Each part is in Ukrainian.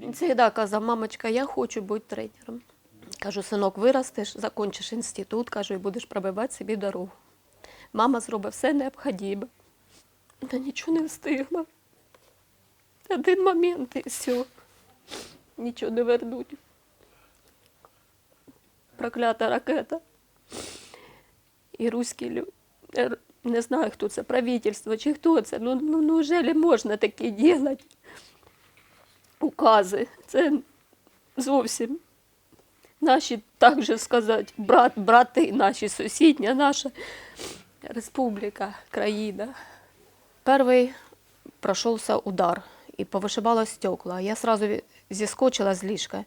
Він завжди казав, мамочка, я хочу бути тренером. Кажу, синок, виростеш, закінчиш інститут, кажу, і будеш пробивати собі дорогу. Мама зробить все необхідне. Та нічого не встигла. Один момент і все. Нічого не вернуть. Проклята ракета. І руські люди. Не знаю, хто це, правительство чи хто це. Ну, ну, ну можна таке робити? Укази. Це зовсім наші, так же сказати, брат, брати, наші сусідня, наша республіка, країна. Перший пройшовся удар і повишибало стекла. Я одразу зіскочила з ліжка.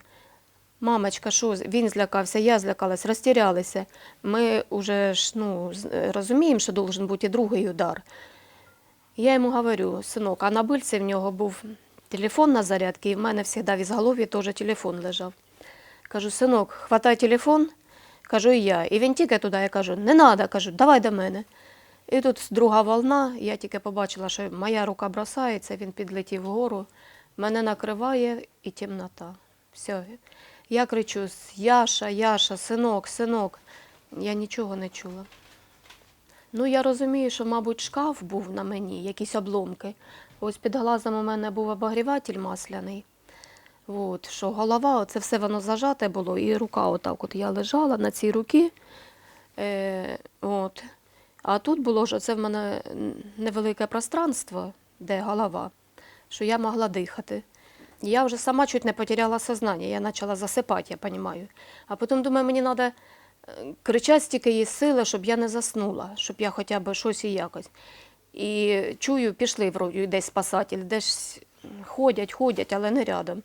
Мамочка, що він злякався, я злякалась, розтірялися. Ми вже ж ну, розуміємо, що должен бути другий удар. Я йому говорю, синок, а на бильці в нього був телефон на зарядці, і в мене завжди в ізголов'ї теж телефон лежав. Кажу, синок, хватай телефон, кажу, і я. І він тільки туди, я кажу, не треба, кажу, давай до мене. І тут друга волна, я тільки побачила, що моя рука бросається, він підлетів вгору, мене накриває і темнота. Все. Я кричу: Яша, Яша, синок, синок. Я нічого не чула. Ну, я розумію, що, мабуть, шкаф був на мені, якісь обломки. Ось під глазом у мене був обогріватель масляний. От, що голова, це все воно зажате було, і рука отак от я лежала на цій руці. Е, от. А тут було ж це в мене невелике пространство, де голова, що я могла дихати. Я вже сама чуть не потеряла сознання, я почала засипати, я розумію. А потім думаю, мені треба кричати стільки її сили, щоб я не заснула, щоб я хоча б щось і якось. І чую, пішли вроді десь спасателі, десь ходять, ходять, але не рядом.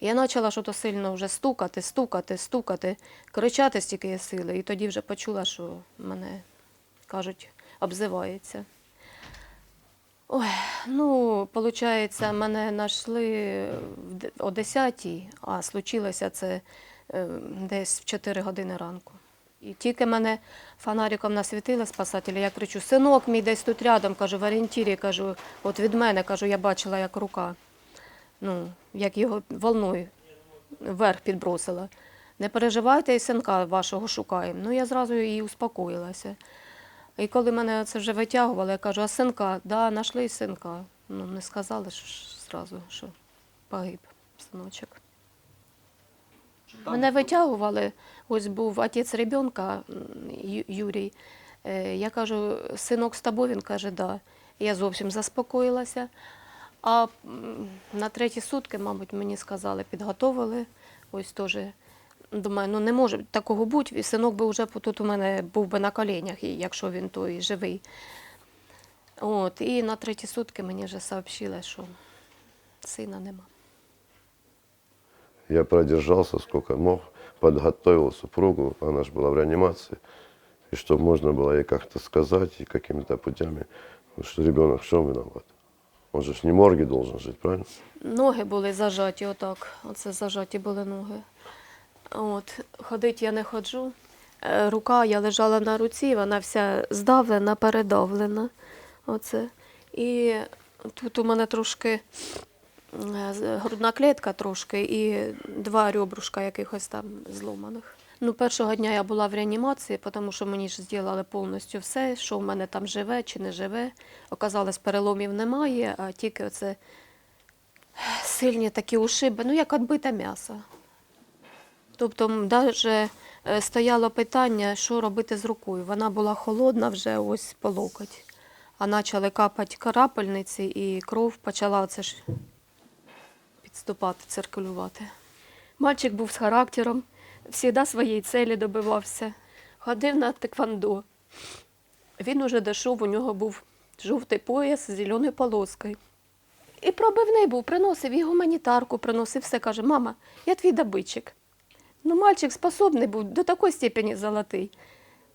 Я почала щось сильно вже стукати, стукати, стукати, кричати стільки є сили. І тоді вже почула, що мене, кажуть, обзивається. Ой, ну, виходить, мене знайшли о 10-й, а случилося це е, десь в 4 години ранку. І тільки мене фонариком насвітили спасателі, я кричу, синок мій десь тут рядом, кажу, в орієнтірі, кажу, от від мене, кажу, я бачила, як рука, ну, як його волною вверх підбросила. Не переживайте, і синка вашого шукаємо. Ну, я зразу і успокоїлася. І коли мене це вже витягували, я кажу, а синка, да, знайшли синка. Ну, не сказали ж зразу, що погиб синочок. Мене витягували, ось був отець ребенка Юрій. Е, Я кажу, синок з тобою? Він каже, да. Я зовсім заспокоїлася. А на треті сутки, мабуть, мені сказали, підготовили. Ось теж. Думаю, ну не може такого бути. Синок би вже тут у мене був би на коленях, якщо він той живий. От, і на треті сутки мені вже сообщили, що сина нема. Я продержался сколько мог, подготовил супругу, она же была в реанимации, и чтобы можно было ей как-то сказать и какими-то путями, что ребенок в чем виноват. Он же ж не в морге должен жить, правильно? Ноги були зажаті, отак. Оце зажаті були ноги. От, ходити я не ходжу. Е, Рука, я лежала на руці, вона вся здавлена, передавлена. Оце. І тут у мене трошки е, з- грудна клітка трошки і два ребрушка якихось там зломаних. Ну, першого дня я була в реанімації, тому що мені ж зробили повністю все, що в мене там живе чи не живе. Оказалось, переломів немає, а тільки оце сильні такі ушиби, ну як відбите м'ясо. Тобто навіть стояло питання, що робити з рукою. Вона була холодна вже ось по локоть. А почали капати крапельниці, і кров почала це ж підступати, циркулювати. Мальчик був з характером, завжди своєї цілі добивався. Ходив на теквандо. Він уже дійшов, у нього був жовтий пояс з зеленою полоскою. І пробивний був, приносив і гуманітарку, приносив все, каже, мама, я твій добитчик. Ну, мальчик способний був до такої степені золотий.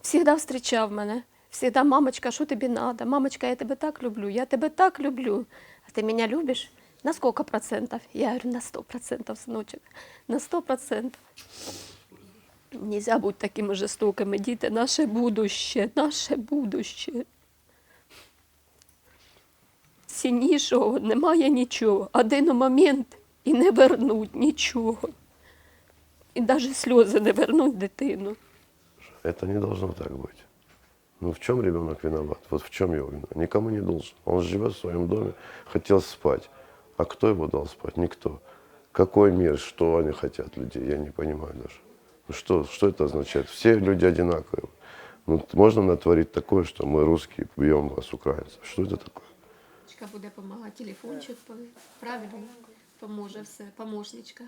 Всігда зустрічав мене. Всігда, мамочка, що тобі треба? Мамочка, я тебе так люблю, я тебе так люблю. А ти мене любиш? На сколько процентов? Я говорю, на сто процентов, сыночек, на сто процентов. Нельзя бути такими жорстокими. Діти, наше будуще, наше будуще. Ціннішого немає нічого. Один момент і не вернуть нічого. І навіть сльози не вернуть дитину. Это не должно так быть. Ну в чем ребенок виноват? Вот в чем его вина? Никому не должен. Он живет в своем доме, хотел спать. А кто его дал спать? Никто. Какой мир, что они хотят людей, я не понимаю даже. Ну что, что это означает? Все люди одинаковые. Ну, можно натворить такое, что мы русские бьем вас, украинцев. Что это такое? Буде допомагати телефончик, правильно? Поможе все, помощничка.